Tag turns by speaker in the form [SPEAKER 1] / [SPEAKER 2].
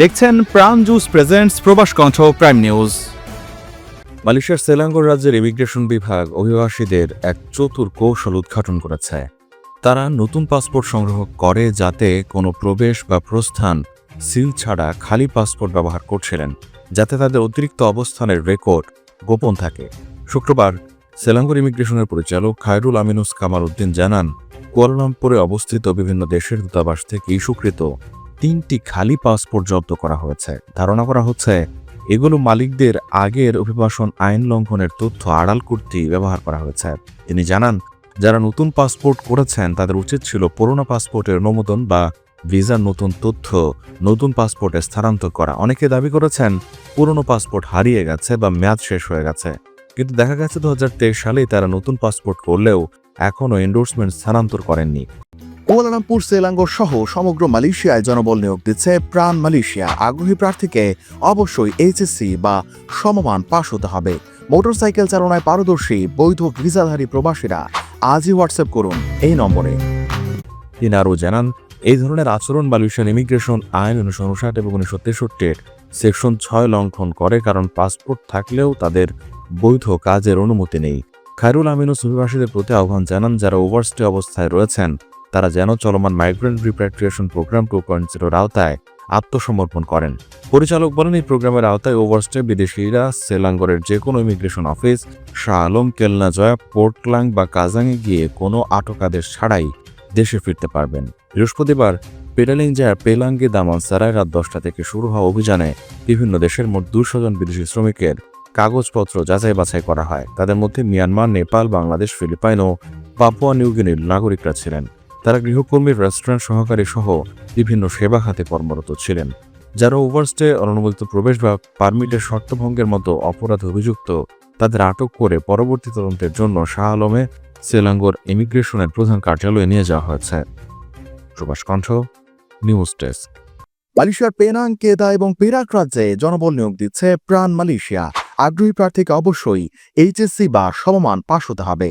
[SPEAKER 1] দেখছেন প্রাণ juice presents Probash Kantho prime news
[SPEAKER 2] মালয়েশিয়ার সেলাঙ্গোর রাজ্যের ইমিগ্রেশন বিভাগ অভিবাসীদের এক চতুর কৌশল উদ্ঘাটন করেছে। তারা নতুন পাসপোর্ট সংগ্রহ করে যাতে কোনো প্রবেশ বা প্রস্থান সিল ছাড়া খালি পাসপোর্ট ব্যবহার করছিলেন, যাতে তাদের অতিরিক্ত অবস্থানের রেকর্ড গোপন থাকে। শুক্রবার সেলাঙ্গোর ইমিগ্রেশনের পরিচালক খায়রুল আমিনুস কামাল উদ্দিন জানান, কুয়ালালামপুরে অবস্থিত বিভিন্ন দেশের দূতাবাস থেকে ইস্যুকৃত তিনটি খালি পাসপোর্ট জব্দ করা হয়েছে। ধারণা করা হচ্ছে, এগুলো মালিকদের আগের অভিবাসন আইন লঙ্ঘনের তথ্য আড়াল করতে ব্যবহার করা হয়েছে। তিনি জানান, যারা নতুন পাসপোর্ট করেছেন, তাদের উচিত ছিল পুরোনো পাসপোর্টের অনুমোদন বা ভিসার নতুন তথ্য, নতুন পাসপোর্টে স্থানান্তর করা। অনেকে দাবি করেছেন, পুরনো পাসপোর্ট হারিয়ে গেছে বা মেয়াদ শেষ হয়ে গেছে। কিন্তু দেখা গেছে দু হাজার তেইশ সালে তারা নতুন পাসপোর্ট করলেও এখনও এন্ডোর্সমেন্ট স্থানান্তর করেননি।
[SPEAKER 3] কুয়ালালামপুর সেলাঙ্গোর সহ সমগ্র মালয়েশিয়ায় জনবল নিয়োগ দিচ্ছে প্রাণ মালয়েশিয়া। আগ্রহী প্রার্থীকে অবশ্যই এইচএসসি বা সমমান পাশ হতে হবে। মোটরসাইকেল চালনায় পারদর্শী, বৈধ ভিসাধারী প্রবাসীরা আজই হোয়াটসঅ্যাপ করুন এই নম্বরে।
[SPEAKER 2] তিনি আরও জানান, এই ধরনের আচরণ মালয়েশিয়ান ইমিগ্রেশন আইন উনিশশো উনষাট এবং উনিশশো তেষট্টির সেকশন ছয় লঙ্ঘন করে, কারণ পাসপোর্ট থাকলেও তাদের বৈধ কাজের অনুমতি নেই। খায়রুল আমিনুস অভিবাসীদের প্রতি আহ্বান জানান যারা ওভারস্টে অবস্থায় রয়েছেন। তারা যেন চলমান migrant repatriation programme two point আওতায় আত্মসমর্পণ করেন। পরিচালক বলেন, এই প্রোগ্রামের আওতায় ওভারস্টে বিদেশিরা সেলাঙ্গরের যে কোনো immigration office Shah Alam, Kelana Jaya, Port Klang বা কাজাংয়ে গিয়ে কোনো আটক আদেশ ছাড়াই দেশে ফিরতে পারবেন। বৃহস্পতিবার পেডালিং জায়ার পেলাঙ্গে দামান সারায় রাত দশটা থেকে শুরু হওয়া অভিযানে বিভিন্ন দেশের মোট দুশো জন বিদেশি শ্রমিকের কাগজপত্র যাচাই বাছাই করা হয়। তাদের মধ্যে মিয়ানমার, নেপাল, বাংলাদেশ, ফিলিপাইন ও পাপুয়া নিউগিনির নাগরিকরা ছিলেন। তারা গৃহকর্মীর রেস্টুরেন্ট সহকারী সহ বিভিন্ন সেবা খাতে কর্মরত ছিলেন, যারা ওভারস্টে অনুমোদিত প্রবেশ বা পারমিটের শর্তভঙ্গের মতো অপরাধে অভিযুক্ত তাদের আটক করে পরবর্তী তদন্তের জন্য শাহ আলমে সেলাঙ্গোর ইমিগ্রেশনের প্রধান কার্যালয়ে নিয়ে যাওয়া হয়েছে। Probash Kantha, news desk.
[SPEAKER 3] মালয়েশিয়ার পেনাং, কেদা এবং পেরাক রাজ্যে জনবল নিয়োগ দিচ্ছে প্রাণ মালয়েশিয়া। আগ্রহী প্রার্থীকে অবশ্যই এইচএসসি বা সমমান পাশ হতে হবে।